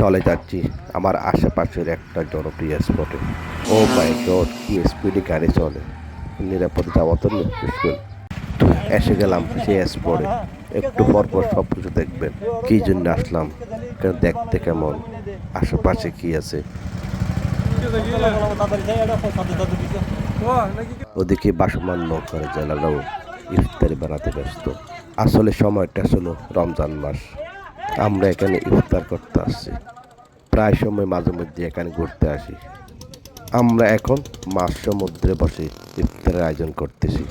চলে যাচ্ছি। আমার আশেপাশের একটা জনপ্রিয় স্পটে ও মাই গড, কি স্পিডে গাড়ি চলে। নিরাপদে যাওয়া তো মুশকিল। এসে গেলাম সেই স্পটে একটু পর পর সব কিছু দেখবেন। কি জন্য আসলাম? দেখতে কেমন? আশেপাশে কি আছে? ওদিকে বাসমান নৌকার জেলারাও ইফতারি বানাতে ব্যস্ত। আসলে সময়টা ছিল রমজান মাস। আমরা এখানে ইফতার করতে আসছি। প্রায় সময় মাঝে মধ্যে এখানে ঘুরতে আসি। আমরা এখন মাছ সমুদ্রে বসে ইফতারের আয়োজন করতেছি।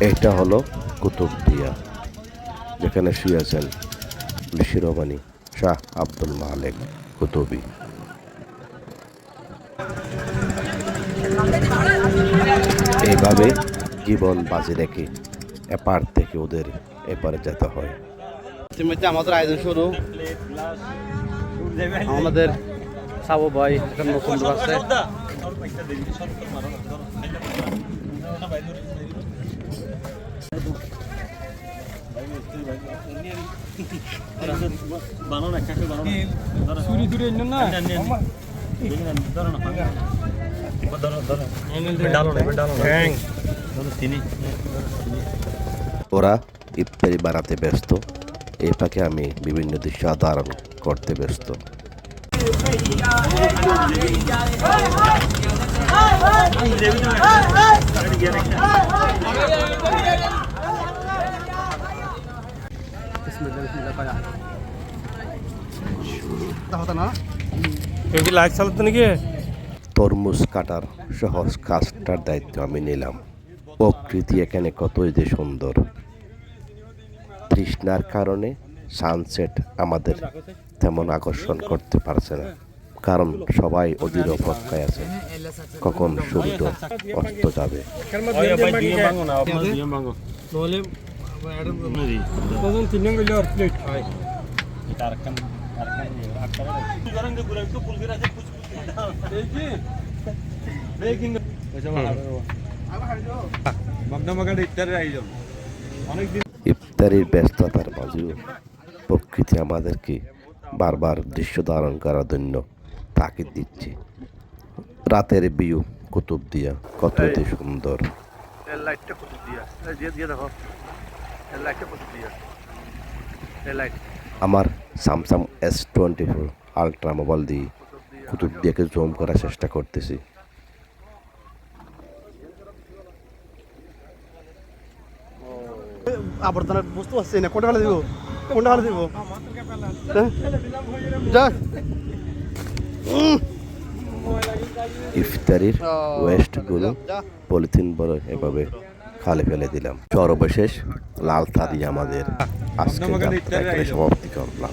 এটা হলো কুতুবদিয়া। যেখানে শুয়েছেন শিরোমণি শাহ আব্দুল মালেক কুতুবি। এইভাবে জীবন বাজি রেখে এপার থেকে ওদের এপারে যেতে হয়। আমাদের আয়োজন শুরু। আমাদের সাবু ভাই এখন নতুন আছে। ওরা ইফতারি বানাতে ব্যস্ত এই ফাঁকে আমি বিভিন্ন দৃশ্য ধারণ করতে ব্যস্ত চালাতো নাকি তরমুজ কাটার সহজ কাজটার দায়িত্ব আমি নিলাম। প্রকৃতি এখানে কতই যে সুন্দর। তৃষ্ণার কারণে সানসেট আমাদের তেমন আকর্ষণ করতে পারছে না। কারণ সবাই অধীর অপেক্ষায় আছে। কখন সূর্য অস্ত যাবে? ইফতারির ব্যস্ততার মাঝেও প্রকৃতি আমাদেরকে বারবার দৃশ্য ধারণ করার জন্য তাকিদ দিচ্ছে। রাতের বিউ কুতুব দিয়া কত সুন্দর লাইটটা কুতুব দিয়ে দিয়ে দেখো। আমার Samsung S twenty four Ultra mobile দিয়ে কুতুব দিয়াকে জুম করার চেষ্টা করতেছি। আবর্তনা বুঝতে পারছি না কোনটা ফেলে দিব? কোনটা ফেলে দিব? হ্যাঁ? ইফতারির ওয়েস্টগুলো পলিথিন বড় এভাবে খালে ফেলে দিলাম। সর্বশেষ লাল থাদি আমাদের আজকে যাত্রা এখানে সমাপ্তি করলাম।